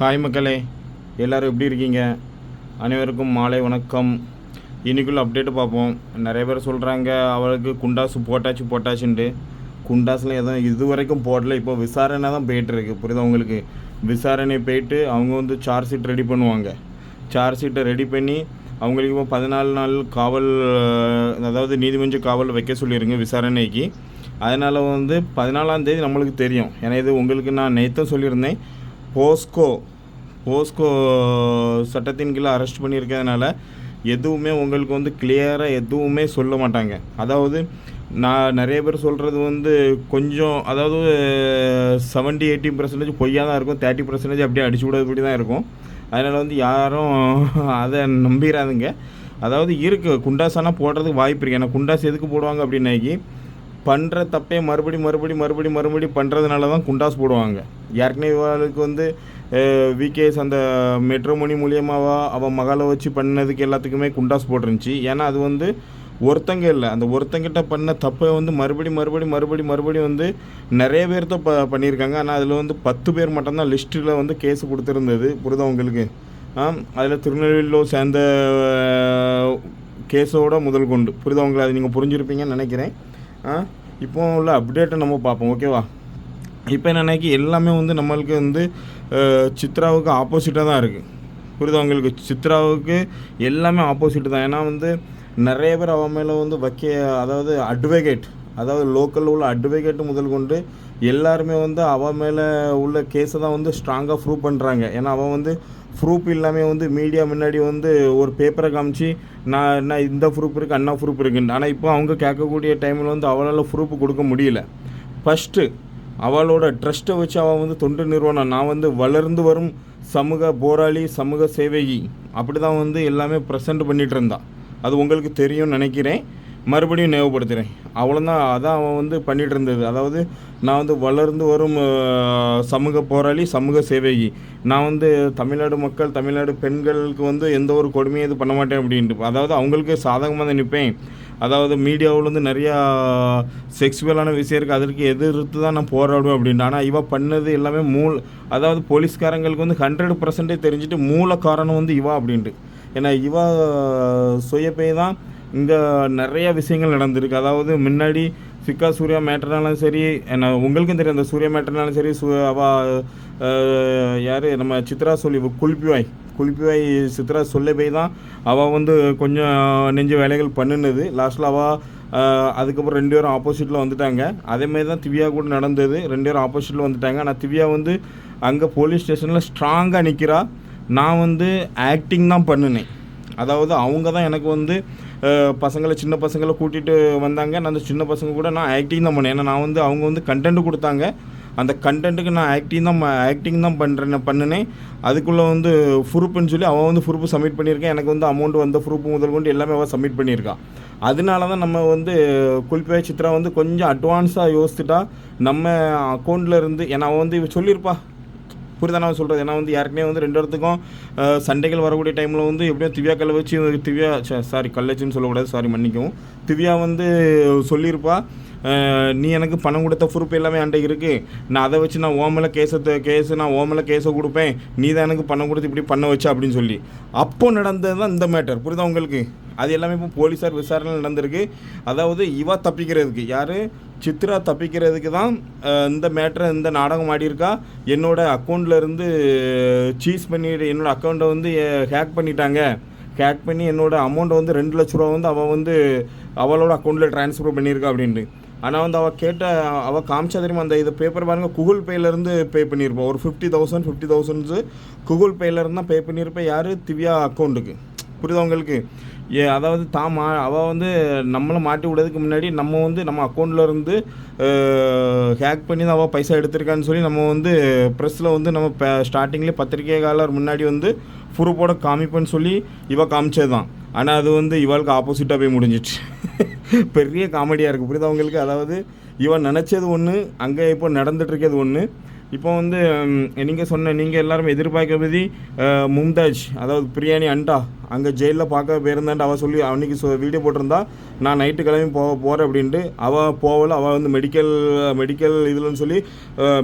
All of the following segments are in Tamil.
ஹாய் மக்களே எல்லோரும் எப்படி இருக்கீங்க? அனைவருக்கும் மாலை வணக்கம். இன்னைக்குள்ள அப்டேட்டு பார்ப்போம். நிறைய பேர் சொல்கிறாங்க அவளுக்கு குண்டாசு போட்டாச்சு போட்டாச்சுன்ட்டு. குண்டாஸில் எதுவும் இது வரைக்கும் போடல. இப்போ விசாரணை தான் போயிட்டுருக்கு புரியுதா உங்களுக்கு? விசாரணை போயிட்டு அவங்க வந்து சார்ஜ் ஷீட் ரெடி பண்ணுவாங்க. சார்ஜ் ஷீட்டை ரெடி பண்ணி அவங்களுக்கு இப்போ பதினாலு நாள் காவல் அதாவது நீதிமன்ற காவல் வைக்க சொல்லியிருங்க விசாரணைக்கு. அதனால் வந்து பதினாலாம் தேதி நம்மளுக்கு தெரியும். ஏன்னா இது உங்களுக்கு நான் நேற்றும் சொல்லியிருந்தேன். போஸ்கோ போஸ்கோ சட்டத்தின் கீழே அரெஸ்ட் பண்ணியிருக்கிறதுனால எதுவுமே உங்களுக்கு வந்து கிளியராக எதுவுமே சொல்ல மாட்டாங்க. அதாவது நான் நிறைய பேர் சொல்கிறது வந்து கொஞ்சம் அதாவது செவன்ட்டி எயிட்டி பர்சன்டேஜ் பொய்யாக தான் இருக்கும் தேர்ட்டி பர்சன்டேஜ் அப்படியே அடிச்சு விடப்படி தான் இருக்கும். அதனால் வந்து யாரும் அதை நம்பிடாதுங்க அதாவது இருக்குது குண்டாசானா போடுறதுக்கு வாய்ப்பு இருக்குது ஏன்னா குண்டாஸ் எதுக்கு போடுவாங்க அப்படின்னாக்கி பண்ணுற தப்பே மறுபடி மறுபடி மறுபடி மறுபடி பண்ணுறதுனால தான் குண்டாஸ் போடுவாங்க. ஏற்கனவே இவளுக்கு வந்து விகேஎஸ் அந்த மெட்ரோமணி மூலியமாவா அவன் மகளை வச்சு பண்ணதுக்கு எல்லாத்துக்குமே குண்டாஸ் போட்டுருந்துச்சி. ஏன்னா அது வந்து ஒருத்தங்க இல்லை. அந்த ஒருத்தங்கிட்ட பண்ண தப்பை வந்து மறுபடி மறுபடி மறுபடி மறுபடி வந்து நிறைய பேர்த்த ப பண்ணியிருக்காங்க. ஆனால் அதில் வந்து பத்து பேர் மட்டும்தான் லிஸ்ட்டில் வந்து கேஸ் கொடுத்துருந்தது. புரிதா உங்களுக்கு? ஆ அதில் திருநெல்வேலியில் சேர்ந்த கேஸோட முதல் கொண்டு. புரிதா உங்களை அது நீங்கள் புரிஞ்சிருப்பீங்கன்னு நினைக்கிறேன். இப்போ உள்ள அப்டேட்டை நம்ம பார்ப்போம் ஓகேவா இப்போ என்னென்னாக்கி எல்லாமே வந்து நம்மளுக்கு வந்து சித்ராவுக்கு ஆப்போசிட்டாக தான் இருக்குது புரியுதா உங்களுக்கு? சித்ராவுக்கு எல்லாமே ஆப்போசிட் தான். ஏன்னா வந்து நிறைய பேர் அவன் மேலே வந்து வைக்க அதாவது அட்வொகேட் அதாவது லோக்கலில் உள்ள அட்வொகேட்டு முதல் கொண்டு எல்லாருமே வந்து அவன் மேலே உள்ள கேஸை தான் வந்து ஸ்ட்ராங்காக ப்ரூவ் பண்ணுறாங்க ஏன்னா அவன் வந்து ப்ரூஃப் இல்லாமல் வந்து மீடியா முன்னாடி வந்து ஒரு பேப்பரை காமிச்சு நான் என்ன இந்த ப்ரூஃப் இருக்குது அண்ணா ப்ரூஃப் இருக்குன்னு ஆனால் இப்போ அவங்க கேட்கக்கூடிய டைமில் வந்து அவளால் ப்ரூஃப் கொடுக்க முடியல. ஃபஸ்ட்டு அவளோட ட்ரஸ்ட்டை வச்சு அவள் வந்து தொண்டு நிறுவனம். நான் வந்து வளர்ந்து வரும் சமூக போராளி சமூக சேவகி. அப்படி தான் வந்து எல்லாமே ப்ரெசென்ட் பண்ணிகிட்டு இருந்தா. அது உங்களுக்கு தெரியும்னு நினைக்கிறேன். மறுபடியும் நினைவுபடுத்துகிறேன் அவ்வளோதான் அதான் அவன் வந்து பண்ணிகிட்டு இருந்தது. அதாவது நான் வந்து வளர்ந்து வரும் சமூக போராளி சமூக சேவகி. நான் வந்து தமிழ்நாடு மக்கள் தமிழ்நாடு பெண்களுக்கு வந்து எந்த ஒரு கொடுமையும் இது பண்ண மாட்டேன் அப்படின்ட்டு. அதாவது அவங்களுக்கு சாதகமாக தான் நிற்பேன் அதாவது மீடியாவில் வந்து நிறையா செக்ஸுவலான விஷயம் இருக்குது அதற்கு எதிர்த்து தான் நான் போராடுவேன் அப்படின்ட்டு. ஆனால் இவ பண்ணது எல்லாமே மூல அதாவது போலீஸ்காரங்களுக்கு வந்து ஹண்ட்ரட் பர்சன்டேஜ் தெரிஞ்சுட்டு மூல காரணம் வந்து இவா அப்படின்ட்டு. ஏன்னா இவ சுயப்பே தான் இங்கே நிறைய விஷயங்கள் நடந்திருக்கு. அதாவது முன்னாடி சிக்கா சூர்யா மேட்டர்னாலும் சரி என்ன உங்களுக்கும் தெரியும் அந்த சூர்யா மேட்டர்னாலும் சரி சு அவ யார் நம்ம சித்ரா சொல்லி குளிப்பிவாய் குளிப்பிவாய் சித்ரா சொல்ல போய் தான் அவள் வந்து கொஞ்சம் நெஞ்ச வேலைகள் பண்ணினது. லாஸ்ட்டில் அவள் அதுக்கப்புறம் ரெண்டு பேரும் ஆப்போசிட்டில் வந்துட்டாங்க. அதேமாரி தான் திவ்யா கூட நடந்தது. ரெண்டு பேரும் ஆப்போசிட்டில் வந்துட்டாங்க. ஆனால் திவ்யா வந்து அங்கே போலீஸ் ஸ்டேஷனில் ஸ்ட்ராங்காக நிற்கிறா நான் வந்து ஆக்டிங் தான் பண்ணினேன். அதாவது அவங்க தான் எனக்கு வந்து பசங்களை சின்ன பசங்களை கூட்டிகிட்டு வந்தாங்க. நான் அந்த சின்ன பசங்க கூட நான் ஆக்டிங் தான் பண்ணேன். ஏன்னா நான் வந்து அவங்க வந்து கண்டென்ட் கொடுத்தாங்க. அந்த கண்டென்ட்டுக்கு நான் ஆக்டிங் தான் ஆக்டிங் தான் பண்ணுறேன் பண்ணினேன். அதுக்குள்ளே வந்து ப்ரூப்புன்னு சொல்லி அவன் வந்து ப்ரூஃப் சப்மிட் பண்ணியிருக்கேன். எனக்கு வந்து அமௌண்ட் வந்த ப்ரூஃப் முதல் கொண்டு எல்லாமே அவன் சப்மிட் பண்ணியிருக்கான். அதனால தான் நம்ம வந்து குல்பியா சித்ரா வந்து கொஞ்சம் அட்வான்ஸாக யோசிச்சுட்டா நம்ம அக்கௌண்ட்டில் இருந்து ஏன்னா அவன் வந்து சொல்லியிருப்பா புரியுதா நான் சொல்கிறது ஏன்னா வந்து யாருக்குமே வந்து ரெண்டு இடத்துக்கும் சண்டைகள் வரக்கூடிய டைமில் வந்து எப்படியும் திவ்யா கல்லை வச்சு திவ்யா சாரி கல்லச்சின்னு சொல்லக்கூடாது சாரி மன்னிக்கவும். திவ்யா வந்து சொல்லியிருப்பா நீ எனக்கு பணம் கொடுத்த ப்ரூஃப் எல்லாமே அண்டை இருக்குது நான் அதை வச்சு நான் ஓமல கேஸை கேஸு நான் ஓமல கேஸை கொடுப்பேன். நீ தான் எனக்கு பணம் கொடுத்து இப்படி பண்ண வச்ச அப்படின்னு சொல்லி. அப்போ நடந்தது தான் இந்த மேட்டர் புரியுதா உங்களுக்கு? அது எல்லாமே இப்போ போலீஸார் விசாரணை நடந்திருக்கு. அதாவது இவா தப்பிக்கிறதுக்கு. யார்? சித்ரா தப்பிக்கிறதுக்கு தான் இந்த மேட்டரை இந்த நாடகம் ஆடியிருக்கா. என்னோட அக்கௌண்ட்டில் இருந்து சீஸ் பண்ணிட்டு என்னோடய அக்கௌண்ட்டை வந்து ஹேக் பண்ணிட்டாங்க. ஹேக் பண்ணி என்னோடய அமௌண்ட்டை வந்து ரெண்டு லட்ச ரூபா வந்து அவள் வந்து அவளோட அக்கௌண்ட்டில் ட்ரான்ஸ்ஃபர் பண்ணியிருக்கா அப்படின்ட்டு. ஆனால் வந்து அவள் கேட்ட அவள் காமிச்சா தெரியுமா அந்த இது பேப்பர் பாருங்கள் கூகுள் பேலேருந்து பே பண்ணியிருப்பா. ஒரு fifty thousand fifty thousands Google பேலேருந்து தான் பே பண்ணியிருப்பேன் யார்? திவ்யா அக்கௌண்ட்டுக்கு புரியுதா உங்களுக்கு? ஏ அதாவது தான் மா அவள் வந்து நம்மளை மாட்டி விடுறதுக்கு முன்னாடி நம்ம வந்து நம்ம அக்கௌண்ட்டில் இருந்து ஹேக் பண்ணி தான் அவள் பைசா எடுத்திருக்கான்னு சொல்லி நம்ம வந்து ப்ரெஸ்ஸில் வந்து நம்ம இப்போ ஸ்டார்டிங்லேயே பத்திரிகையாளர் முன்னாடி வந்து ப்ரூஃபோட காமிப்பேன்னு சொல்லி இவள் காமிச்சது தான் ஆனால் அது வந்து இவளுக்கு ஆப்போசிட்டாக போய் முடிஞ்சிச்சு. பெரிய காமெடியாக இருக்குது புரியுதா அதாவது இவன் நினச்சது ஒன்று அங்கே இப்போ நடந்துகிட்ருக்கிறது ஒன்று இப்போ வந்து நீங்கள் சொன்ன நீங்கள் எல்லாரும் எதிர்பார்க்கபதி மும்தாஜ் அதாவது பிரியாணி அண்டா. அங்கே ஜெயிலில் பார்க்க போயிருந்தான்ட்டு அவள் சொல்லி அன்றைக்கி சொ வீடியோ போட்டிருந்தா நான் நைட்டு கிளம்பி போக போகிறேன் அப்படின்ட்டு அவள் போகல. அவள் வந்து மெடிக்கல் மெடிக்கல் இதுலன்னு சொல்லி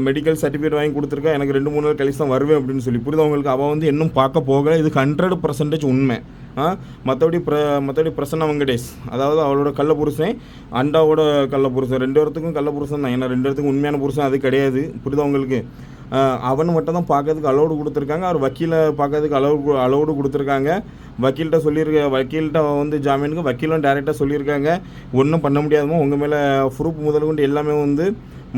மெடிக்கல் சர்டிஃபிகேட் வாங்கி கொடுத்துருக்கா. எனக்கு ரெண்டு மூணு நாள் கழிச்சு தான் வருவேன் அப்படின்னு சொல்லி. புரியுது அவங்களுக்கு அவள் வந்து இன்னும் பார்க்க போகலை. இது ஹண்ட்ரட் பர்சன்டேஜ் உண்மை. ஆ? மற்றபடி ப்ர மற்றபடி பிரசன்ன வெங்கடேஷ். அதாவது அவளோட கள்ள புருஷன் அண்டாவோட கள்ள புருஷன். ரெண்டு பேர்த்துக்கும் கள்ள புருஷன் தான். ஏன்னா ரெண்டு பேர்த்துக்கும் உண்மையான புருஷன் அது கிடையாது. புரியுதா உங்களுக்கு? அவன் மட்டும் தான் பார்க்கறதுக்கு அலோடு கொடுத்துருக்காங்க. அவர் வக்கீலை பார்க்கறதுக்கு அலோடு அலோடு கொடுத்துருக்காங்க. வக்கீல்கிட்ட சொல்லியிருக்க வக்கீல்கிட்ட வந்து ஜாமீனுக்கு வக்கீலும் டேரெக்டாக சொல்லியிருக்காங்க. ஒன்றும் பண்ண முடியாதுமோ? உங்கள் மேலே ப்ரூஃப் முதல் கொண்டு எல்லாமே வந்து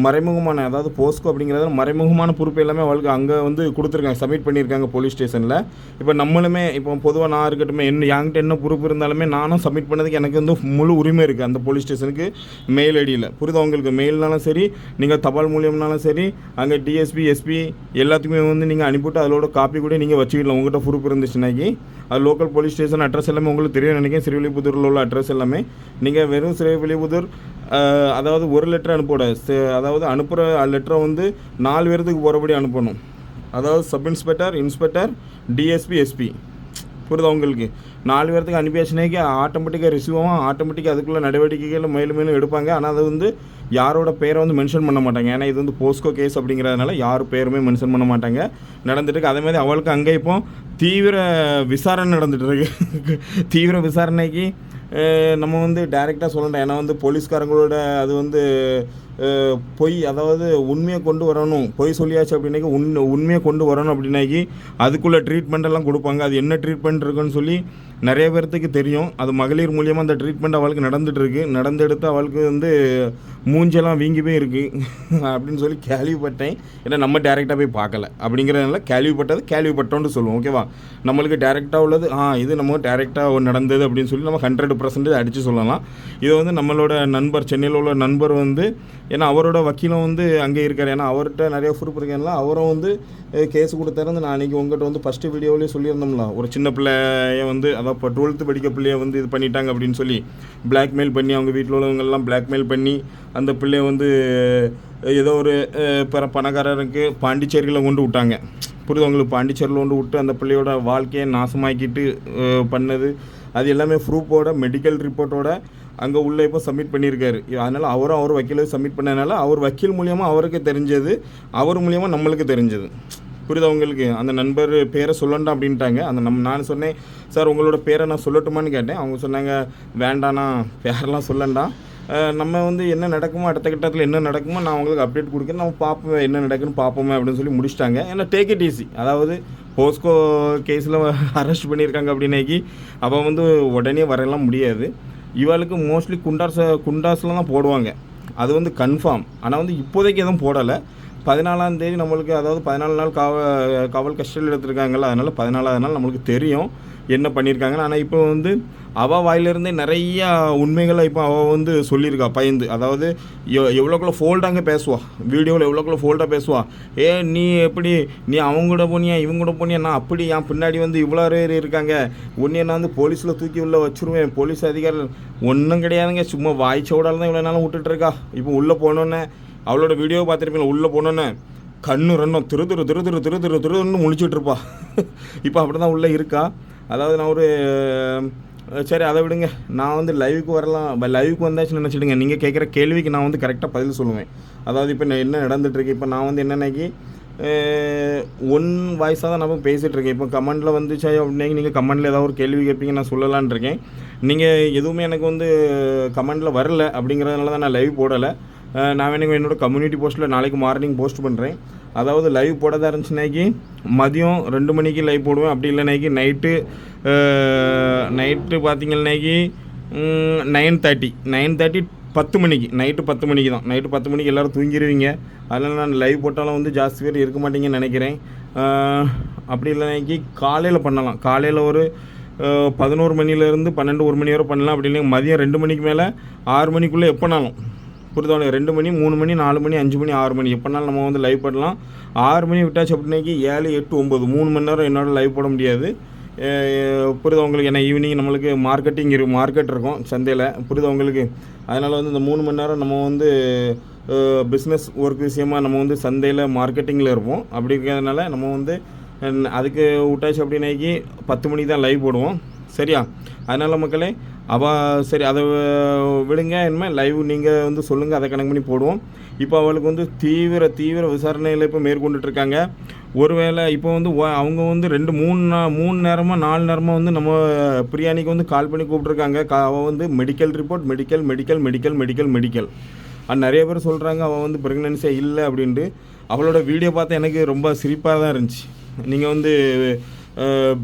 மறைமுகமான அதாவது போஸ்கோ அப்படிங்கிறது மறைமுகமான பொறுப்பு எல்லாமே அவளுக்கு அங்கே வந்து கொடுத்துருக்காங்க சப்மிட் பண்ணியிருக்காங்க போலீஸ் ஸ்டேஷனில் இப்போ நம்மளுமே இப்போ பொதுவாக நான் இருக்கட்டுமே என்ன என்கிட்ட என்ன பொறுப்பு இருந்தாலுமே நானும் சப்மிட் பண்ணதுக்கு எனக்கு வந்து முழு உரிமை இருக்குது அந்த போலீஸ் ஸ்டேஷனுக்கு மெயில் ஐடியில் புரியுதா உங்களுக்கு? மெயில்னாலும் சரி நீங்கள் தபால் மூலியம்னாலும் சரி அங்கே டிஎஸ்பி எஸ்பி எல்லாத்துக்குமே வந்து நீங்கள் அனுப்பிவிட்டு அதோட காப்பி கூட நீங்கள் வச்சுக்கலாம் உங்கள்கிட்ட பொறுப்பு இருந்துச்சுனாக்கி அது லோக்கல் போலீஸ் ஸ்டேஷன் அட்ரஸ் எல்லாமே உங்களுக்கு தெரியும் நினைக்கிறேன். சிறுவில்லிபுத்தூரில் உள்ள அட்ரஸ் எல்லாமே. நீங்கள் வெறும் சிறுவில்லிபுத்தூர் அதாவது ஒரு லெட்டர் அனுப்போட அதாவது அனுப்புகிற லெட்டரை வந்து நாலு பேர்த்துக்கு போகிறபடி அனுப்பணும். அதாவது sub inspector inspector DSP SP புரியுதா உங்களுக்கு? நாலு பேர்த்துக்கு அனுப்பியாச்சுனாக்கி ஆட்டோமேட்டிக்காக ரிசீவ் ஆகும். ஆட்டோமேட்டிக்காக அதுக்குள்ள நடவடிக்கைகள் மேலும் மேலும் எடுப்பாங்க. ஆனால் அது வந்து யாரோட பேரை வந்து மென்ஷன் பண்ண மாட்டாங்க. ஏன்னா இது வந்து போஸ்கோ கேஸ் அப்படிங்கிறதுனால யார் பேருமே மென்ஷன் பண்ண மாட்டாங்க. நடந்துட்டுருக்கு. அதே மாதிரி அவளுக்கு அங்கே இப்போ தீவிர விசாரணை நடந்துட்டு இருக்கு தீவிர விசாரணைக்கு நம்ம வந்து டைரெக்டாக சொல்லணும். ஏன்னா வந்து போலீஸ்காரங்களோட அது வந்து பொய் அதாவது உண்மையை கொண்டு வரணும். பொய் சொல்லியாச்சு அப்படின்னாக்கி உண் உண்மையை கொண்டு வரணும் அப்படின்னாக்கி அதுக்குள்ளே ட்ரீட்மெண்ட்டெல்லாம் கொடுப்பாங்க. அது என்ன ட்ரீட்மெண்ட் இருக்குன்னு சொல்லி நிறைய பேர்த்துக்கு தெரியும். அது மகளிர் மூலியமாக அந்த ட்ரீட்மெண்ட் அவளுக்கு நடந்துகிட்ருக்கு நடந்தெடுத்து அவளுக்கு வந்து மூஞ்செல்லாம் வீங்கி போய் இருக்குது அப்படின்னு சொல்லி கேள்விப்பட்டேன். ஏன்னா நம்ம டேரெக்டாக போய் பார்க்கல. அப்படிங்கிறதுனால கேள்விப்பட்டது கேள்விப்பட்டோன்னு சொல்லுவோம். ஓகேவா நம்மளுக்கு டேரெக்டாக உள்ளது ஆ இது நம்ம டேரெக்டாக நடந்தது அப்படின்னு சொல்லி நம்ம ஹண்ட்ரட் பர்சன்டேஜ் அடித்து சொல்லலாம். இது வந்து நம்மளோட நண்பர் சென்னையில் உள்ள நண்பர் வந்து ஏன்னா அவரோட வக்கீலும் வந்து அங்கே இருக்கார். ஏன்னா அவர்கிட்ட நிறைய ப்ரூஃப் இருக்கேன்ல அவரும் வந்து கேஸ் கொடுத்தாரு நான் அன்றைக்கி உங்கள்கிட்ட வந்து ஃபஸ்ட்டு வீடியோவிலேயே சொல்லியிருந்தோம்ல. ஒரு சின்ன பிள்ளைய வந்து அதான் இப்போ டுவெல்த்து படிக்க பிள்ளைய வந்து இது பண்ணிட்டாங்க அப்படின்னு சொல்லி பிளாக்மெயில் பண்ணி அவங்க வீட்டில் உள்ளவங்கெல்லாம் பிளாக்மெயில் பண்ணி அந்த பிள்ளைய வந்து ஏதோ ஒரு பிற பணக்காரருக்கு பாண்டிச்சேரியில் கொண்டு விட்டாங்க. புரியுது அவங்களுக்கு பாண்டிச்சேரியில் கொண்டு விட்டு அந்த பிள்ளையோட வாழ்க்கையை நாசமாக்கிட்டு பண்ணது. அது எல்லாமே ப்ரூஃபோட மெடிக்கல் ரிப்போர்ட்டோட அங்கே உள்ளே இப்போ சப்மிட் பண்ணியிருக்காரு. அதனால் அவரும் அவர் வக்கீல சப்மிட் பண்ணனால அவர் வக்கீல் மூலியமாக அவருக்கு தெரிஞ்சது அவர் மூலியமாக நம்மளுக்கு தெரிஞ்சது. புரியுது அவங்களுக்கு அந்த நண்பர் பேரை சொல்லண்டாம் அப்படின்ட்டாங்க. அந்த நம் நான் சொன்னேன் சார் உங்களோட பேரை நான் சொல்லட்டுமான்னு கேட்டேன். அவங்க சொன்னாங்க வேண்டாண்ணா பேரெல்லாம் சொல்லண்டாம் நம்ம வந்து என்ன நடக்குமோ அடுத்த கட்டத்தில் என்ன நடக்குமோ நான் உங்களுக்கு அப்டேட் கொடுக்குறேன். நம்ம பார்ப்போம் என்ன நடக்குன்னு பார்ப்போமே அப்படின்னு சொல்லி முடிச்சிட்டாங்க. ஏன்னா டேக் இட் ஈஸி அதாவது போஸ்கோ கேஸில் அரெஸ்ட் பண்ணியிருக்காங்க அப்படின்னாக்கி அப்போ வந்து உடனே வரலாம் முடியாது. இவளுக்கு மோஸ்ட்லி குண்டாஸ் குண்டாஸில் தான் போடுவாங்க. அது வந்து கன்ஃபார்ம் ஆனால் வந்து இப்போதைக்கு எதுவும் போடலை. பதினாலாம் தேதி நம்மளுக்கு அதாவது பதினாலு நாள் காவல் கஸ்டடியில் எடுத்திருக்காங்கல்ல அதனால் பதினாலாவது நாள் நம்மளுக்கு தெரியும். என்ன பண்ணியிருக்காங்கன்னு ஆனால் இப்போ வந்து அவள் வாயிலிருந்தே நிறையா உண்மைகளை இப்போ அவள் வந்து சொல்லியிருக்கா பயந்து. அதாவது எவ் எவ்வளோக்குள்ள ஃபோல்டாங்க பேசுவா. வீடியோவில் எவ்வளோக்குள்ள ஃபோல்டாக பேசுவா. ஏ நீ எப்படி நீ அவங்க கூட போனியா இவங்க கூட போனியா? நான் அப்படி என் பின்னாடி வந்து இவ்வளோ பேர் இருக்காங்க. ஒன்றே நான் வந்து போலீஸில் தூக்கி உள்ளே வச்சிருவேன். போலீஸ் அதிகாரிகள் ஒன்றும் கிடையாதுங்க. சும்மா வாய் தான் இவ்வளோ நாளும் விட்டுட்டு இருக்கா. இப்போ உள்ளே போனோன்னே அவளோட வீடியோ பார்த்துருப்பீங்களா? உள்ளே போனோன்னே கண்ணு ரெண்டும் திரு திரு திரு திரு திரு திரு திருன்னு முழிச்சிட்டு இப்போ அப்படி தான் உள்ளே இருக்கா. அதாவது நான் ஒரு சரி அதை விடுங்க. நான் வந்து லைவுக்கு வரலாம். லைவுக்கு வந்தாச்சுன்னு நினச்சிடுங்க. நீங்கள் கேட்குற கேள்விக்கு நான் வந்து கரெக்டாக பதில் சொல்லுவேன். அதாவது இப்போ நான் என்ன நடந்துட்டுருக்கு? இப்போ நான் வந்து என்னன்னாக்கி ஒன் வாய்ஸாக தான் நம்ம பேசிகிட்டு இருக்கேன் இப்போ கமெண்டில் வந்துச்சா? அப்படின்னா நீங்கள் கமெண்டில் ஏதாவது ஒரு கேள்வி கேட்பீங்க நான் சொல்லலான்னு இருக்கேன். நீங்கள் எதுவுமே எனக்கு வந்து கமெண்டில் வரல அப்படிங்கிறதுனால தான் நான் லைவ் போடலை. நான் வேணுங்க என்னோடய கம்யூனிட்டி போஸ்ட்டில் நாளைக்கு மார்னிங் போஸ்ட் பண்ணுறேன் அதாவது லைவ் போடதா இருந்துச்சுனாக்கி மதியம் ரெண்டு மணிக்கு லைவ் போடுவேன். அப்படி இல்லைனாக்கி நைட்டு நைட்டு பார்த்தீங்கன்னாக்கி நைன் தேர்ட்டி நைன் தேர்ட்டி பத்து மணிக்கு. நைட்டு பத்து மணிக்கு தான். நைட்டு பத்து மணிக்கு எல்லோரும் தூங்கிடுவீங்க அதனால் நான் லைவ் போட்டாலும் வந்து ஜாஸ்தி பேர் இருக்க மாட்டீங்கன்னு நினைக்கிறேன். அப்படி இல்லைனாக்கி காலையில் பண்ணலாம். காலையில் ஒரு பதினோரு மணிலேருந்து பன்னெண்டு ஒரு மணி வரை பண்ணலாம். அப்படி இல்லைங்க மதியம் ரெண்டு மணிக்கு மேலே ஆறு மணிக்குள்ளே எப்போனாலும் புரிதவங்க ரெண்டு மணி மூணு மணி நாலு மணி அஞ்சு மணி ஆறு மணி. எப்போனாலும் நம்ம வந்து லைவ் பண்ணலாம். ஆறு மணி விட்டாச்சு அப்படின்னாக்கி ஏழு எட்டு ஒம்பது மூணு மணி நேரம் என்னோட லைவ் போட முடியாது. அஹ் உங்களுக்கு ஏன்னா ஈவினிங் நம்மளுக்கு மார்க்கெட்டிங் இரு மார்க்கெட் இருக்கும் சந்தையில். புரியுதா உங்களுக்கு? அதனால் வந்து இந்த மூணு மணி நேரம் நம்ம வந்து பிஸ்னஸ் ஒர்க் விஷயமாக நம்ம வந்து சந்தையில் மார்க்கெட்டிங்கில் இருப்போம். அப்படி இருக்கிறதுனால நம்ம வந்து அதுக்கு விட்டாச்சு அப்படின்னாக்கி பத்து மணிக்கு தான் லைவ் போடுவோம். சரியா? அதனால் மக்களே அவள் சரி அதை விடுங்க இனிமேல் லைவ் நீங்கள் வந்து சொல்லுங்கள் அதை கணக்கு பண்ணி போடுவோம். இப்போ அவளுக்கு வந்து தீவிர தீவிர விசாரணையில் இப்போ மேற்கொண்டுட்ருக்காங்க ஒருவேளை இப்போ வந்து அவங்க வந்து ரெண்டு மூணு நா- மூணு நேரமாக நாலு நேரமாக வந்து நம்ம பிரியாணிக்கு வந்து கால் பண்ணி கூப்பிட்ருக்காங்க கா அவள் வந்து medical report medical medical medical medical medical அது நிறைய பேர் சொல்கிறாங்க அவள் வந்து ப்ரெக்னன்சியாக இல்லை அப்படின்ட்டு. அவளோட வீடியோ பார்த்தா எனக்கு ரொம்ப சிரிப்பாக தான் இருந்துச்சு. நீங்கள் வந்து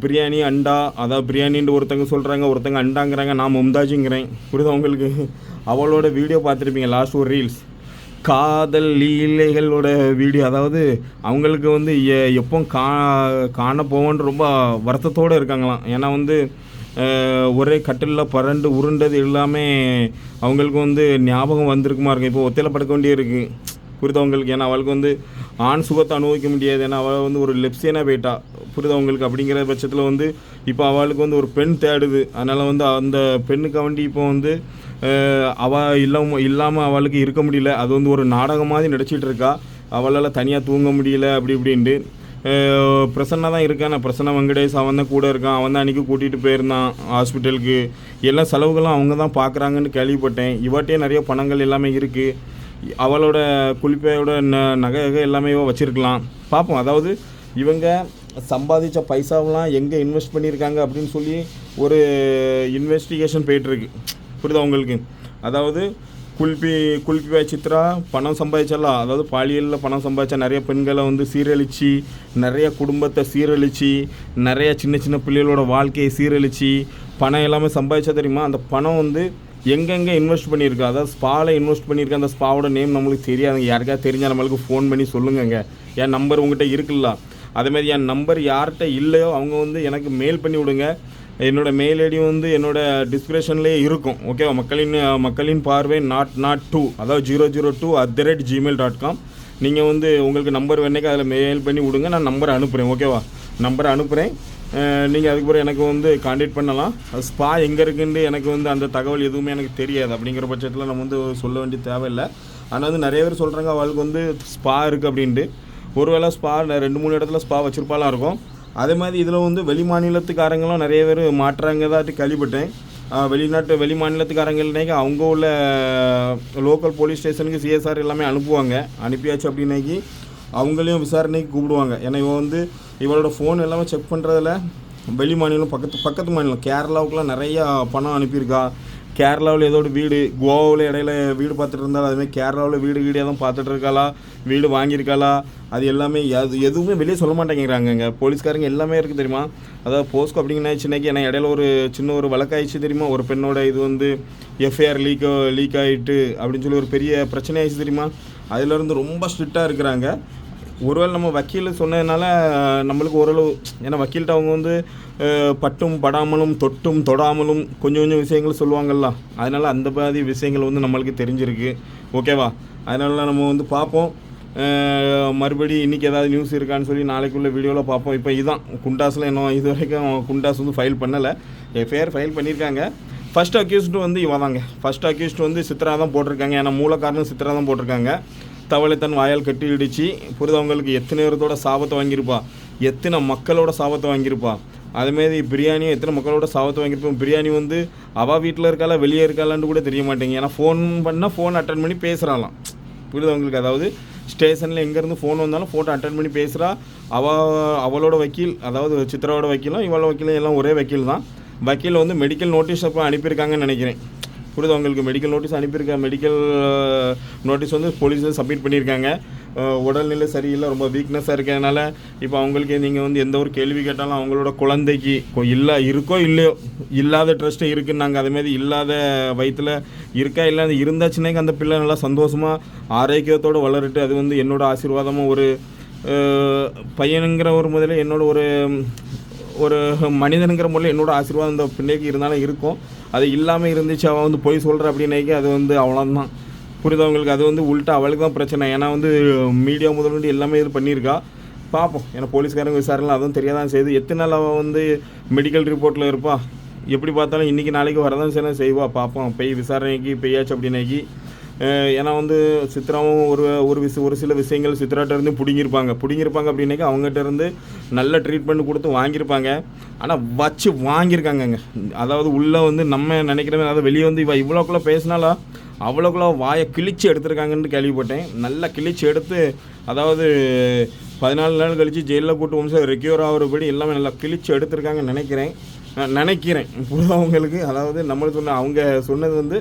பிரியாணி அண்டா அதான் பிரியாணின்னு ஒருத்தங்க சொல்கிறாங்க ஒருத்தங்க அண்டாங்கிறாங்க நான் மும்தாஜுங்கிறேன். புரியுதா உங்களுக்கு? அவளோட வீடியோ பார்த்துருப்பீங்க லாஸ்ட் ஒரு ரீல்ஸ் காதல் லீலைகளோட வீடியோ அதாவது அவங்களுக்கு வந்து எ- எப்போ கா காண போவோன்னு ரொம்ப வருத்தத்தோடு இருக்காங்களாம். ஏன்னா வந்து ஒரே கட்டிலில் பரண்டு உருண்டது எல்லாமே அவங்களுக்கு வந்து ஞாபகம் வந்திருக்குமா இருக்கும். இப்போ ஒத்தையில் படுக்க வேண்டியிருக்கு. புரியுதா உங்களுக்கு ஏன்னா அவளுக்கு வந்து ஆண் சுகத்தை அனுபவிக்க முடியாது. ஏன்னா அவள் வந்து ஒரு லெப்சியனாக போயிட்டா. புரியுதா உங்களுக்கு அப்படிங்கிற பட்சத்தில் வந்து இப்போ அவளுக்கு வந்து ஒரு பெண் தேடுது. அதனால் வந்து அந்த பெண்ணுக்கு வண்டி இப்போ வந்து அவள் அவ இல்லாம இல்லாமல் அவளுக்கு இருக்க முடியல. அது வந்து ஒரு நாடகம் மாதிரி நடிச்சிட்டு இருக்கா. அவளால் தனியாக தூங்க முடியல அப்படி இப்படின்ட்டு. பிரசன்னா தான் இருக்கான். பிரசன்னா வெங்கடேஷ் அவன் தான் கூட இருக்கான். அவன் தான் அன்றைக்கி கூட்டிகிட்டு போயிருந்தான் ஹாஸ்பிட்டலுக்கு எல்லா செலவுகளும் அவங்க தான் பார்க்குறாங்கன்னு கேள்விப்பட்டேன். இவாட்டே நிறைய பணங்கள் எல்லாமே இருக்குது அவளோட குளிப்பையோட ந நகை நகை எல்லாமே வச்சுருக்கலாம். பார்ப்போம் அதாவது இவங்க சம்பாதிச்ச பைசாவெலாம் எங்கே இன்வெஸ்ட் பண்ணியிருக்காங்க அப்படின்னு சொல்லி ஒரு இன்வெஸ்டிகேஷன் போயிட்டுருக்கு. புரியுதா உங்களுக்கு? அதாவது குல்பி குல்பி சித்ரா பணம் சம்பாதிச்சாலாம் அதாவது பாலியலில் பணம் சம்பாதிச்சா நிறைய பெண்களை வந்து சீரழித்து நிறைய குடும்பத்தை சீரழித்து நிறைய சின்ன சின்ன பிள்ளைகளோட வாழ்க்கையை சீரழித்து பணம் எல்லாமே சம்பாதிச்சா தெரியுமா? அந்த பணம் வந்து எங்கெங்கே இன்வெஸ்ட் பண்ணியிருக்கா? அதாவது ஸ்பாவில் இன்வெஸ்ட் பண்ணியிருக்க அந்த ஸ்பாவோட நேம் நம்மளுக்கு தெரியாதுங்க யாருக்காவது தெரிஞ்சால் நம்மளுக்கு ஃபோன் பண்ணி சொல்லுங்கங்க. என் நம்பர் உங்கள்கிட்ட இருக்குல்ல? அதேமாதிரி என் நம்பர் யார்கிட்ட இல்லையோ அவங்க வந்து எனக்கு மெயில் பண்ணி விடுங்க. என்னோட மெயில் ஐடி வந்து என்னோடய டிஸ்கிரிப்ஷன்லேயே இருக்கும். ஓகேவா மக்களின் மக்களின் பார்வை நாட் நாட் டூ அதாவது zero zero two at the rate Gmail dot com நீங்கள் வந்து உங்களுக்கு நம்பர் வேணேக்கு அதில் மெயில் பண்ணி விடுங்க. நான் நம்பரை அனுப்புகிறேன் ஓகேவா நம்பரை அனுப்புகிறேன் நீங்கள் அதுக்கப்புறம் எனக்கு வந்து காண்டாக்ட் பண்ணலாம். அது ஸ்பா எங்கே இருக்குன்னு எனக்கு வந்து அந்த தகவல் எதுவுமே எனக்கு தெரியாது. அப்படிங்கிற பட்சத்தில் நம்ம வந்து சொல்ல வேண்டிய தேவையில்லை. ஆனால் வந்து நிறைய பேர் சொல்கிறாங்க அவளுக்கு வந்து ஸ்பா இருக்குது அப்படின்ட்டு. ஒருவேளை ஸ்பா ரெண்டு மூணு இடத்துல ஸ்பா வச்சுருப்பாலாம் இருக்கும். அதே மாதிரி இதில் வந்து வெளி மாநிலத்துக்காரங்களும் நிறைய பேர் மாட்டுறாங்க தான் கேள்விப்பட்டேன் வெளிநாட்டு வெளி மாநிலத்துக்காரங்கள்னாக்கி அவங்க உள்ள லோக்கல் போலீஸ் ஸ்டேஷனுக்கு சிஎஸ்ஆர் எல்லாமே அனுப்புவாங்க. அனுப்பியாச்சு அப்படின்னாக்கி அவங்களையும் விசாரணைக்கு கூப்பிடுவாங்க. ஏன்னா இவன் வந்து இவளோட ஃபோன் எல்லாமே செக் பண்ணுறதுல வெளி மாநிலம் பக்கத்து பக்கத்து மாநிலம். கேரளாவுக்குலாம் நிறையா பணம் அனுப்பியிருக்கா. கேரளாவில் ஏதோ ஒரு வீடு கோவாவில் இடையில வீடு பார்த்துட்டு இருந்தாலும் அதுமாதிரி கேரளாவில் வீடு வீடு எதுவும் பார்த்துட்டு இருக்காளா? வீடு வாங்கியிருக்காளா? அது எல்லாமே அது எதுவுமே வெளியே சொல்ல மாட்டேங்கிறாங்க இங்கே போலீஸ்காரங்க எல்லாமே இருக்குது தெரியுமா? அதாவது போஸ்கோ அப்படிங்கன்னாச்சுனாக்கி ஏன்னா இடையில ஒரு சின்ன ஒரு வழக்காயிடுச்சு தெரியுமா? ஒரு பெண்ணோட இது வந்து எஃப்ஐஆர் லீக் லீக் ஆகிட்டு அப்படின்னு சொல்லி ஒரு பெரிய பிரச்சனை ஆயிடுச்சு தெரியுமா அதிலேருந்து ரொம்ப ஸ்ட்ரிக்டாக இருக்கிறாங்க. ஒருவேளை நம்ம வக்கீல் சொன்னதுனால நம்மளுக்கு ஓரளவு ஏன்னா வக்கீல்கிட்ட அவங்க வந்து பட்டும் படாமலும் தொட்டும் தொடாமலும் கொஞ்சம் கொஞ்சம் விஷயங்கள் சொல்லுவாங்கல்ல. அதனால் அந்த மாதிரி விஷயங்கள் வந்து நம்மளுக்கு தெரிஞ்சிருக்கு. ஓகேவா? அதனால நம்ம வந்து பார்ப்போம். மறுபடியும் மறுபடி இன்றைக்கி ஏதாவது நியூஸ் இருக்கான்னு சொல்லி நாளைக்குள்ளே வீடியோவில் பார்ப்போம். இப்போ இதுதான் குண்டாஸில் இன்னும் இது வரைக்கும் குண்டாஸ் வந்து ஃபைல் பண்ணலை. எஃப்ஐஆர் ஃபைல் பண்ணியிருக்காங்க ஃபர்ஸ்ட் அக்யூஸ்டு வந்து இவ தாங்க. ஃபர்ஸ்ட் அக்யூஸ்டு வந்து சித்ரா தான் போட்டிருக்காங்க. ஏன்னா மூல காரணம் சித்ரா தான் போட்டிருக்காங்க. தவளை தன் வாயால் கட்டி இடித்து புரிதவங்களுக்கு எத்தனை பேரத்தோட சாபத்தை வாங்கியிருப்பா? எத்தனை மக்களோட சாபத்தை வாங்கியிருப்பா? அதுமாரி பிரியாணியும் எத்தனை மக்களோட சாபத்தை வாங்கியிருப்போம் பிரியாணி வந்து அவள் வீட்டில் இருக்காளா வெளியே இருக்காளான்னு கூட தெரிய மாட்டேங்க ஏன்னா ஃபோன் பண்ணால் ஃபோன் அட்டன் பண்ணி பேசுகிறாளாம் புரிதவங்களுக்கு அதாவது ஸ்டேஷனில் எங்கேருந்து ஃபோன் வந்தாலும் ஃபோட்டோ அட்டன் பண்ணி பேசுகிறா அவள் அவளோட வக்கீல் அதாவது சித்ராவோட வக்கீலும் இவளோட வக்கீலும் எல்லாம் ஒரே வக்கீல் தான் வக்கீல் வந்து மெடிக்கல் நோட்டீஸ் அப்போ அனுப்பியிருக்காங்கன்னு நினைக்கிறேன். புரியுது உங்களுக்கு மெடிக்கல் நோட்டீஸ் அனுப்பியிருக்க மெடிக்கல் நோட்டீஸ் uh, வந்து போலீஸில் சப்மிட் பண்ணியிருக்காங்க. உடல்நிலை சரியில்லை ரொம்ப வீக்னஸாக இருக்கிறதுனால இப்போ அவங்களுக்கு நீங்கள் வந்து எந்த ஒரு கேள்வி கேட்டாலும் அவங்களோட குழந்தைக்கு இல்லை இருக்கோ இல்லையோ இல்லாத ட்ரஸ்ட்டு இருக்குன்னாங்க அதேமாதிரி இல்லாத வயிற்றில் இருக்கா இல்லாத இருந்தாச்சுனாக்க அந்த பிள்ளை நல்லா சந்தோஷமாக ஆரோக்கியத்தோடு வளரட்டு அது வந்து என்னோடய ஆசீர்வாதமும் ஒரு பையனுங்கிற ஒரு முதல்ல என்னோட ஒரு ஒரு மனிதனுங்கிற முறையில் என்னோடய ஆசீர்வாதம் அந்த பிள்ளைக்கு இருந்தாலும் இருக்கும். அது இல்லாமல் இருந்துச்சு அவன் வந்து போய் சொல்கிற அப்படின்னாக்கி அது வந்து அவ்வளோதான் புரிதவங்களுக்கு அது வந்து உள்ட்டா அவளுக்கு தான் பிரச்சனை. ஏன்னா வந்து மீடியா முதல்கொண்டு எல்லாமே இது பண்ணியிருக்கா. பார்ப்போம் ஏன்னா போலீஸ்காரங்க விசாரணை அதுவும் தெரியாதான் செய்யுது. எத்தனை நாள் அவன் வந்து மெடிக்கல் ரிப்போர்ட்டில் இருப்பா? எப்படி பார்த்தாலும் இன்றைக்கி நாளைக்கு வரதான் செய்யலாம் செய்வா. பார்ப்போம் பெய் விசாரணைக்கு பெய்யாச்சு அப்படின்னாக்கி ஏன்னா வந்து சித்ராவும் ஒரு ஒரு விஷ ஒரு சில விஷயங்கள் சித்ராட்ட இருந்து பிடுங்கியிருப்பாங்க பிடுங்கியிருப்பாங்க அப்படின்னாக்கா அவங்ககிட்ட இருந்து நல்ல ட்ரீட்மெண்ட் கொடுத்து வாங்கியிருப்பாங்க ஆனால் வச்சு வாங்கியிருக்காங்கங்க அதாவது உள்ளே வந்து நம்ம நினைக்கிறோமே அதாவது வெளியே வந்து இவ இவ்வளோக்குள்ளே பேசினாலா அவ்வளோக்குள்ள வாயை கிழிச்சு எடுத்திருக்காங்கன்னு கேள்விப்பட்டேன். நல்லா கிழிச்சு எடுத்து அதாவது பதினாலு நாள் கழித்து ஜெயிலில் கூட்டு வம்சம் ரெக்யூர் ஆகிறபடி எல்லாமே நல்லா கிழிச்சு எடுத்திருக்காங்கன்னு நினைக்கிறேன். நினைக்கிறேன். நினைக்கிறேன் அவங்களுக்கு அதாவது நம்மளுக்கு சொன்ன அவங்க சொன்னது வந்து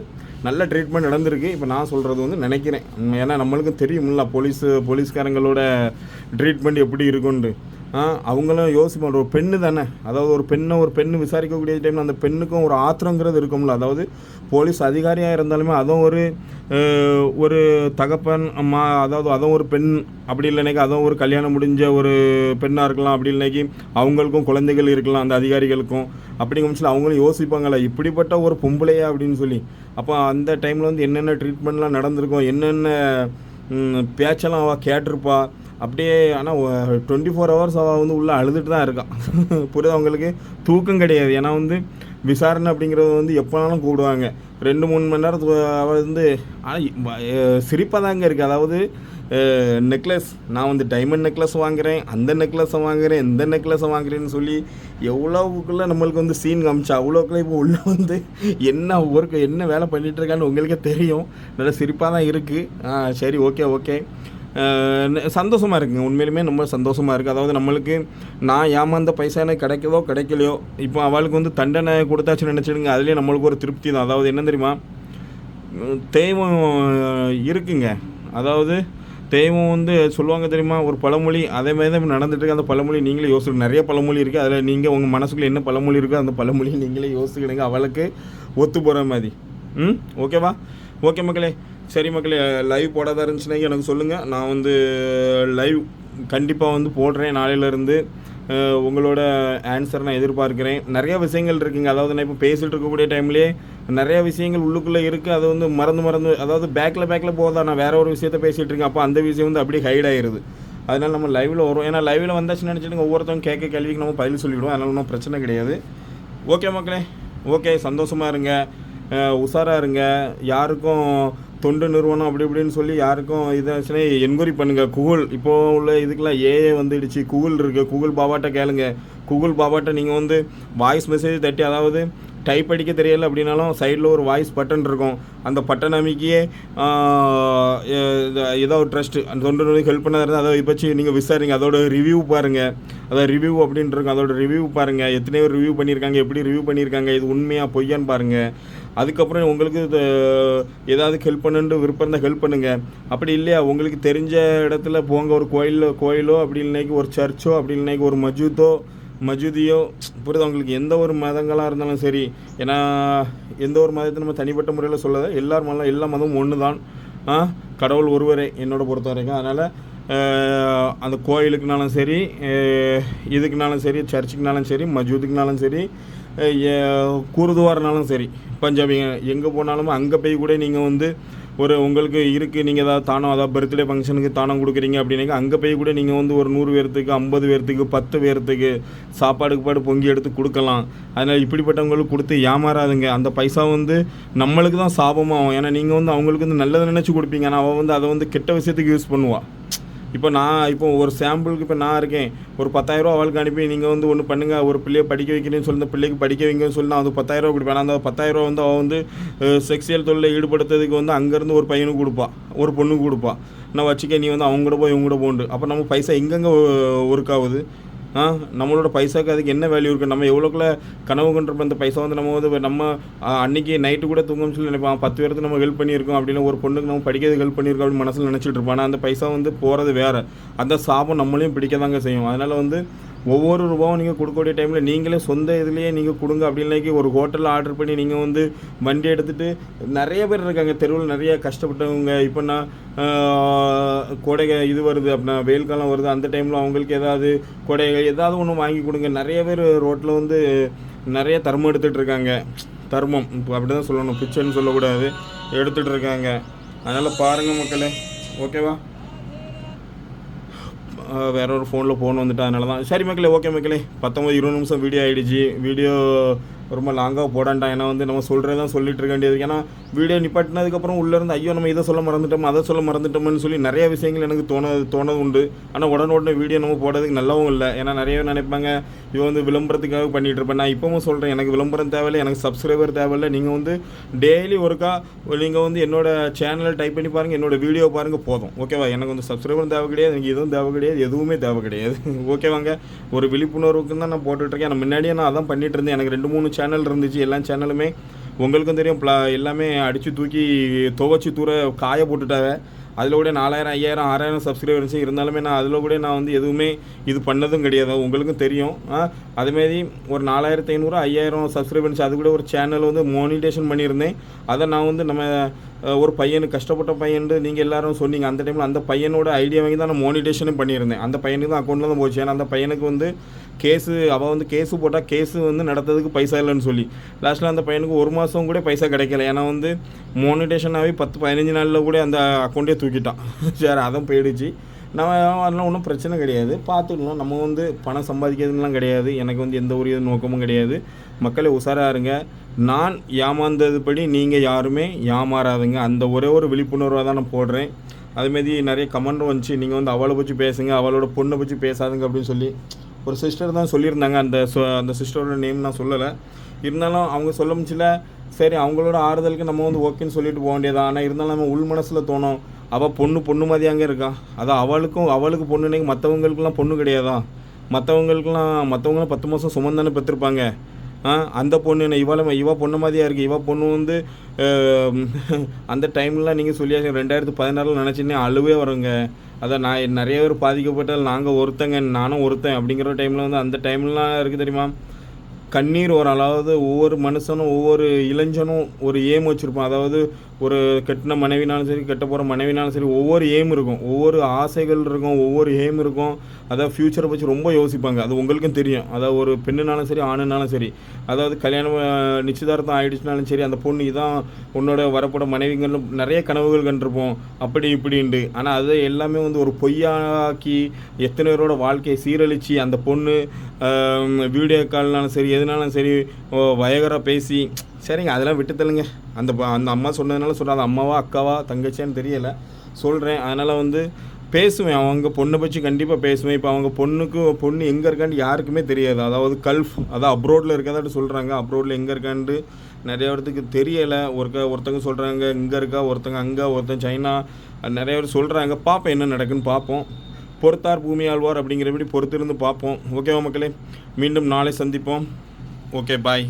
நல்ல ட்ரீட்மெண்ட் நடந்திருக்கு. இப்போ நான் சொல்கிறது வந்து நினைக்கிறேன். ஏன்னா நம்மளுக்கும் தெரியும்ல போலீஸ் போலீஸ்காரங்களோட ட்ரீட்மெண்ட் எப்படி இருக்குன்ட்டு அவங்களும் யோசிப்பாங்க ஒரு பெண்ணு தானே. அதாவது ஒரு பெண்ணை ஒரு பெண்ணு விசாரிக்கக்கூடிய டைமில் அந்த பெண்ணுக்கும் ஒரு ஆத்திரங்கிறது இருக்கும்ல. அதாவது போலீஸ் அதிகாரியாக இருந்தாலுமே அதுவும் ஒரு ஒரு தகப்பன் அம்மா அதாவது அதுவும் ஒரு பெண் அப்படி இல்லைனாக்கி அதுவும் ஒரு கல்யாணம் முடிஞ்ச ஒரு பெண்ணாக இருக்கலாம். அப்படி இல்லைனாக்கி அவங்களுக்கும் குழந்தைகள் இருக்கலாம் அந்த அதிகாரிகளுக்கும். அப்படிங்கிற பட்சத்தில் அவங்களும் யோசிப்பாங்களே இப்படிப்பட்ட ஒரு பொம்பளையா அப்படின்னு சொல்லி. அப்போ அந்த டைமில் வந்து என்னென்ன ட்ரீட்மெண்ட்லாம் நடந்திருக்கும் என்னென்ன பேச்செல்லாம் அவள் கேட்டிருப்பா அப்படியே ஆனால் டுவெண்ட்டி ஃபோர் ஹவர்ஸ் அவள் வந்து உள்ளே அழுதுட்டு தான் இருக்கான் புரியுது அவங்களுக்கு தூக்கம் கிடையாது. ஏன்னா வந்து விசாரணை அப்படிங்கிறது வந்து எப்போனாலும் கூடுவாங்க. ரெண்டு மூணு மணி நேரத்துக்கு அவள் வந்து ஆனால் சிரிப்பாக தாங்க இருக்குது அதாவது நெக்லஸ் நான் வந்து டைமண்ட் நெக்லஸ் வாங்குகிறேன் அந்த நெக்லஸை வாங்குறேன் இந்த நெக்லஸை வாங்குறேன்னு சொல்லி எவ்வளோக்குள்ளே நம்மளுக்கு வந்து சீன் காமிச்சா அவ்வளோக்குள்ளே இப்போ உள்ளே வந்து என்ன ஒர்க் என்ன வேலை பண்ணிகிட்ருக்கான்னு உங்களுக்கே தெரியும். நல்லா சிரிப்பாக தான் இருக்குது சரி ஓகே ஓகே சந்தோஷமாக இருக்குங்க. உண்மையிலுமே ரொம்ப சந்தோஷமாக இருக்குது அதாவது நம்மளுக்கு நான் ஏமாந்த பைசா எனக்கு கிடைக்குதோ கிடைக்கலையோ இப்போ அவளுக்கு வந்து தண்டனை கொடுத்தாச்சுன்னு நினச்சிடுங்க. அதுலேயே நம்மளுக்கு ஒரு திருப்தி தான். அதாவது என்ன தெரியுமா? தெய்வம் இருக்குங்க. அதாவது தெய்வம் வந்து சொல்லுவாங்க தெரியுமா? ஒரு பழமொழி அதே மாதிரி தான் இப்ப நடந்துட்டு அந்த பழமொழி நீங்களே யோசிக்கணும் நிறைய பழமொழி இருக்குது அதில் நீங்கள் உங்கள் மனசுக்குள்ளே என்ன பழமொழி இருக்கோ அந்த பழமொழியை நீங்களே யோசிக்கணுங்க அவளுக்கு ஒத்து போகிற மாதிரி. ம்? ஓகேவா? ஓகே மக்களே. சரி மக்களே லைவ் போடாத இருந்துச்சுன்னா எனக்கு சொல்லுங்கள் நான் வந்து லைவ் கண்டிப்பாக வந்து போடுறேன் நாளையிலேருந்து. உங்களோட ஆன்சர் நான் எதிர்பார்க்குறேன். நிறைய விஷயங்கள் இருக்குங்க. அதாவது நான் இப்போ பேசிகிட்டு இருக்கக்கூடிய டைம்லேயே நிறைய விஷயங்கள் உள்ளுக்குள்ளே இருக்குது அது வந்து மறந்து மறந்து அதாவது பேக்கில் பேக்கில் போதா நான் வேறு ஒரு விஷயத்த பேசிகிட்டு இருக்கேன். அப்போ அந்த விஷயம் வந்து அப்படியே ஹைட் ஆயிடுது அதனால் நம்ம லைவில் வரும் ஏன்னா லைவில் வந்தாச்சுன்னு நினச்சிட்டு ஒவ்வொருத்தவங்க கேட்க கேள்விக்கு நம்ம பதில் சொல்லிவிடுவோம் அதனால் ஒன்றும் பிரச்சனை கிடையாது. ஓகே மக்களே ஓகே சந்தோஷமாக இருங்க. உஷாராக இருங்க. யாருக்கும் தொண்டு நிறுவனம் அப்படி இப்படின்னு சொல்லி யாருக்கும் இதாச்சுன்னா என்கொயரி பண்ணுங்கள் கூகுள் இப்போ உள்ள இதுக்கெல்லாம் ஏஏ வந்துடுச்சு. கூகுள் இருக்குது கூகுள் பாபாட்ட கேளுங்க. கூகுள் பாபாட்ட நீங்கள் வந்து வாய்ஸ் மெசேஜ் தட்டி அதாவது டைப் அடிக்க தெரியலை அப்படின்னாலும் சைடில் ஒரு வாய்ஸ் பட்டன் இருக்கும். அந்த பட்டன் அமைக்கியே ஏதோ ஒரு ட்ரஸ்ட் அந்த தொண்டு நோய் ஹெல்ப் பண்ணதாக இருந்தால் அதை பற்றி நீங்கள் விசாரிங்க. அதோட ரிவ்யூ பாருங்கள் அதாவது ரிவ்யூ அப்படின்ட்டு இருக்கும். அதோட ரிவ்யூ பாருங்கள் எத்தனையோ ரிவ்யூ பண்ணியிருக்காங்க. எப்படி ரிவ்யூ பண்ணியிருக்காங்க. இது உண்மையாக பொய்யான்னு பாருங்கள் அதுக்கப்புறம் உங்களுக்கு ஏதாவது ஹெல்ப் பண்ணுன்னு விருப்பம் இருந்தால் ஹெல்ப் பண்ணுங்கள் அப்படி இல்லையா? உங்களுக்கு தெரிஞ்ச இடத்துல போங்க. ஒரு கோயிலில் கோயிலோ அப்படி இல்லைனாக்கி ஒரு சர்ச்சோ அப்படி இல்லைனாக்கி ஒரு மஜூத்தோ மஜூதியோ புரியுது உங்களுக்கு? எந்த ஒரு மதங்களாக இருந்தாலும் சரி. ஏன்னா எந்த ஒரு மதத்தை நம்ம தனிப்பட்ட முறையில் சொல்லாத எல்லார் மதம் எல்லா மதமும் ஒன்று தான் ஆ, கடவுள் ஒருவரே என்னோட பொறுத்த வரைக்கும். அதனால் அந்த கோயிலுக்குனாலும் சரி இதுக்குனாலும் சரி சர்ச்சுக்குனாலும் சரி மஜூதுக்குனாலும் சரி குருதுவாரனாலும் சரி. பஞ்சாபிங்க எங்கே போனாலும் அங்கே போய் கூட நீங்கள் வந்து ஒரு உங்களுக்கு இருக்குது நீங்கள் ஏதாவது தானம் அதாவது பர்த்டே ஃபங்க்ஷனுக்கு தானம் கொடுக்குறீங்க அப்படின்னாக்க அங்கே போய் கூட நீங்கள் வந்து ஒரு நூறு பேர்த்துக்கு ஐம்பது பேர்த்துக்கு பத்து பேர்த்துக்கு சாப்பாடுக்கு பாடு பொங்கி எடுத்து கொடுக்கலாம். அதனால் இப்படிப்பட்டவங்களுக்கு கொடுத்து ஏமாறாதுங்க. அந்த பைசா வந்து நம்மளுக்கு தான் சாபமாகும். ஏன்னா நீங்கள் வந்து அவங்களுக்கு வந்து நல்லதை நினச்சி கொடுப்பீங்க. ஆனால் அவள் வந்து அதை வந்து கெட்ட விஷயத்துக்கு யூஸ் பண்ணுவாள் இப்போ நான் இப்போ ஒரு சாம்பிளுக்கு இப்போ நான் இருக்கேன். ஒரு பத்தாயிரரூவா அவளுக்கு அனுப்பி நீங்கள் வந்து ஒன்று பண்ணுங்கள் ஒரு பிள்ளையை படிக்க வைக்கிறேன்னு சொல்லி இந்த பிள்ளைக்கு படிக்க வைங்கன்னு சொல்லி நான் வந்து பத்தாயிரரூவா கொடுப்பேன். அந்த பத்தாயிரரூவா வந்து அவள் வந்து செக்ஸுவல் தொழிலில் ஈடுபடுத்துறதுக்கு வந்து அங்கேருந்து ஒரு பையனுக்கு கொடுப்பா. ஒரு பொண்ணுக்கு கொடுப்பா. நான் வச்சுக்க நீ வந்து அவங்க கூட போய் இவங்க கூட போண்டு அப்போ நம்ம பைசா எங்கெங்கே ஒர்க் ஆகுது நம்மளோட பைசாக்கு அதுக்கு என்ன வேல்யூ இருக்குது நம்ம எவ்வளோக்குள்ள கனவு கொண்டிருப்போம்? அந்த பைசா வந்து நம்ம வந்து நம்ம அன்றைக்கி அன்னைக்கு நைட்டு கூட தூங்கணும்னு சொல்லி நினைப்பான் பத்து பேருக்கு நம்ம ஹெல்ப் பண்ணியிருக்கோம் அப்படின்னு ஒரு பொண்ணுக்கு நம்ம படிக்கிறதுக்கு ஹெல்ப் பண்ணியிருக்கோம் அப்படின்னு மனசில் நினச்சிட்டு இருப்பான் ஆனால் அந்த பைசா வந்து போகிறது வேறு. அந்த சாபம் நம்மளையும் பிடிக்க தாங்க செய்யும். அதனால் வந்து ஒவ்வொரு ரூபாவும் நீங்கள் கொடுக்கக்கூடிய டைமில் நீங்களே சொந்த இதுலேயே நீங்கள் கொடுங்க. அப்படின்னாக்கி ஒரு ஹோட்டலில் ஆர்டர் பண்ணி நீங்கள் வந்து வண்டி எடுத்துகிட்டு நிறைய பேர் இருக்காங்க. தெருவில் நிறைய கஷ்டப்பட்டவங்க. இப்போ நான் இது வருது. அப்படின்னா வெயில் காலம் வருது. அந்த டைமில் அவங்களுக்கு ஏதாவது கொடை ஏதாவது ஒன்று வாங்கி கொடுங்க. நிறைய பேர் ரோட்டில் வந்து நிறைய தர்மம் எடுத்துகிட்டு இருக்காங்க. தர்மம். இப்போ அப்படி தான் சொல்லணும். பிச்சைன்னு சொல்லக்கூடாது. எடுத்துகிட்டு இருக்காங்க. அதனால் பாருங்கள் மக்களே. ஓகேவா? வேற ஒரு ஃபோனில் ஃபோன் வந்துட்டு அதனால தான் சரி மக்களே ஓகே மக்களே பத்தொம்பது இருபது நிமிஷம் வீடியோ ஆகிடுச்சு வீடியோ ரொம்ப லாங்காக போடாண்டா. ஏன்னா வந்து நம்ம சொல்கிறதான் சொல்லிட்டு இருக்க வேண்டியது ஏன்னா வீடியோ நிப்பாட்டினதுக்கப்புறம் உள்ளேருந்து ஐயோ நம்ம இதை சொல்ல மறந்துட்டோம் அதை சொல்ல மறந்துட்டோம்னு சொல்லி நிறைய விஷயங்கள் எனக்கு தோண தோணது உண்டு. ஆனால் உடனே உடனே வீடியோ நம்ம போடுறதுக்கு நல்லாவும் இல்லை. ஏன்னா நிறைய பேர் நினைப்பாங்க இவன் வந்து விளம்பரத்துக்காக பண்ணிட்டு இருப்பேன் நான் இப்பவும் சொல்கிறேன் எனக்கு விளம்பரம் தேவையில்லை எனக்கு சப்ஸ்கிரைபர் தேவையில்லை. நீங்கள் வந்து டெய்லி ஒருக்கா நீங்கள் வந்து என்னோட சேனலை டைப் பண்ணி பாருங்கள் என்னோட வீடியோ பாருங்கள் போதும். ஓகேவா எனக்கு வந்து சப்ஸ்கிரைபரும் தேவை கிடையாது எனக்கு எதுவும் தேவை கிடையாது எதுவுமே தேவை கிடையாது. ஓகேவாங்க ஒரு விழிப்புணர்வுக்கு தான் நான் போட்டுட்ருக்கேன் நான் முன்னாடியே நான் அதான் பண்ணிட்டு இருந்தேன். எனக்கு ரெண்டு மூணு சேனல் இருந்துச்சு எல்லா சேனலுமே உங்களுக்கும் தெரியும் ப்ளா எல்லாமே அடித்து தூக்கி துவச்சி தூர காய போட்டுட்டாங்க. அதில் கூட நாலாயிரம் ஐயாயிரம் ஆறாயிரம் சப்ஸ்கிரைபர் இருந்துச்சு இருந்தாலுமே நான் அதில் கூட நான் வந்து எதுவுமே இது பண்ணதும் கிடையாது. உங்களுக்கும் தெரியும். ஆ, அதேமாரி ஒரு நாலாயிரத்து ஐநூறு ஐயாயிரம் சப்ஸ்கிரைபர் இருந்துச்சு அது கூட ஒரு சேனல் வந்து மோனிடேஷன் பண்ணியிருந்தேன். அதை நான் வந்து நம்ம ஒரு பையன் கஷ்டப்பட்ட பையன் நீங்கள் எல்லாரும் சொன்னீங்க. அந்த டைமில் அந்த பையனோட ஐடியா வாங்கி தான் நான் மோனிடேஷனும் பண்ணியிருந்தேன். அந்த பையனுக்கு தான் அக்கௌண்ட்டில் தான் போச்சு. ஏன்னா அந்த பையனுக்கு வந்து கேஸு அவள் வந்து கேஸு போட்டால் கேஸு வந்து நடத்துறதுக்கு பைசா இல்லைன்னு சொல்லி. லாஸ்ட்டில் அந்த பையனுக்கு ஒரு மாதம் கூட பைசா கிடைக்கல. ஏன்னா வந்து மோனிடேஷனாகவே பத்து பதினஞ்சு நாளில் கூட அந்த அக்கௌண்ட்டே தூக்கிட்டான். சரி அதான் போயிடுச்சு. நம்ம அதெல்லாம் ஒன்றும் பிரச்சனை கிடையாது. பார்த்துக்கலாம். நம்ம வந்து பணம் சம்பாதிக்கிறதுலாம் கிடையாது. எனக்கு வந்து எந்த ஒரு நோக்கமும் கிடையாது. மக்களை உஷாராக இருங்க. நான் ஏமாந்ததுபடி நீங்கள் யாருமே ஏமாறாதுங்க. அந்த ஒரே ஒரு விழிப்புணர்வாக தான் நான் போடுறேன். அதுமாரி நிறைய கமெண்ட் வந்துச்சு. நீங்கள் வந்து அவளை பற்றி பேசுங்க. அவளோட பொண்ணை பற்றி பேசாதுங்க அப்படின்னு சொல்லி. ஒரு சிஸ்டர் தான் சொல்லியிருந்தாங்க. அந்த அந்த சிஸ்டரோட நேம் நான் சொல்லலை. இருந்தாலும் அவங்க சொல்ல முடிச்சில சரி அவங்களோட ஆறுதலுக்கு நம்ம வந்து ஓகேன்னு சொல்லிட்டு போக வேண்டியதா ஆனால் இருந்தாலும் நம்ம உள் மனசில் தோணும் அவள் பொண்ணு பொண்ணு மாதிரி அங்கே இருக்கா? அதான் அவளுக்கும் அவளுக்கு பொண்ணுனே மற்றவங்களுக்குலாம் பொண்ணு கிடையாதா? மற்றவங்களுக்குலாம் மற்றவங்களாம் பத்து மாதம் சுமந்தானே பெற்றிருப்பாங்க. அந்த பொண்ணு என்ன இவள இவ பொண்ணு மாதிரியா இருக்குது இவ பொண்ணு வந்து அந்த டைம்லாம் நீங்கள் சொல்லியாச்சு ரெண்டாயிரத்து பதினாறில் நினச்சின்னே அழுவே வருங்க. அதான் நான் நிறைய பேர் பாதிக்கப்பட்டால் நாங்கள் ஒருத்தங்க நானும் ஒருத்தன் அப்படிங்கிற டைமில் வந்து அந்த டைம்லாம் இருக்குது தெரியுமா? கண்ணீர் ஒரு அதாவது ஒவ்வொரு மனுஷனும் ஒவ்வொரு இளைஞனும் ஒரு ஏம் வச்சுருப்பான். அதாவது ஒரு கட்டின மனைவினாலும் சரி கெட்ட போகிற மனைவினாலும் சரி ஒவ்வொரு ஏம் இருக்கும். ஒவ்வொரு ஆசைகள் இருக்கும் ஒவ்வொரு எய்ம் இருக்கும். அதாவது ஃப்யூச்சரை பற்றி ரொம்ப யோசிப்பாங்க. அது உங்களுக்கும் தெரியும். அதாவது ஒரு பெண்ணுனாலும் சரி ஆணுனாலும் சரி. அதாவது கல்யாணம் நிச்சயதார்த்தம் ஆயிடுச்சுனாலும் சரி அந்த பொண்ணு இதான் உன்னோட வரப்போட மனைவிங்கள்னு நிறைய கனவுகள் கண்டிருப்போம். அப்படி இப்படின்ட்டு. ஆனால் அது எல்லாமே வந்து ஒரு பொய்யாக்கி எத்தனை பேரோட வாழ்க்கையை சீரழித்து அந்த பொண்ணு வீடியோ கால்னாலும் சரி எதுனாலும் சரி வயகராக பேசி சரிங்க அதெல்லாம் விட்டு தள்ளுங்க. அந்த ப- அந்த அம்மா சொன்னதுனால சொல்கிறேன் அது அம்மாவா அக்காவா தங்கச்சியான்னு தெரியலை. சொல்கிறேன் அதனால் வந்து பேசுவேன். அவங்க பொண்ணை பற்றி கண்டிப்பாக பேசுவேன். இப்போ அவங்க பொண்ணுக்கு பொண்ணு எங்கே இருக்கான்னு யாருக்குமே தெரியாது. அதாவது கல்ஃப் அதான் அப்ரோடில் இருக்கதாட்டு சொல்கிறாங்க அப்ரோடில் எங்கே இருக்கான்ட்டு நிறைய இடத்துக்கு தெரியலை. ஒருக்க ஒருத்தங்க சொல்கிறாங்க இங்கே இருக்கா ஒருத்தங்க அங்கே ஒருத்தன் சைனா நிறைய பேர் சொல்கிறாங்க பார்ப்போம் என்ன நடக்குன்னு பார்ப்போம் பொறுத்தார் பூமி ஆழ்வார் அப்படிங்கிறபடி பொறுத்திருந்து பார்ப்போம் ஓகேவா மக்களே? மீண்டும் நாளை சந்திப்போம். Okay bye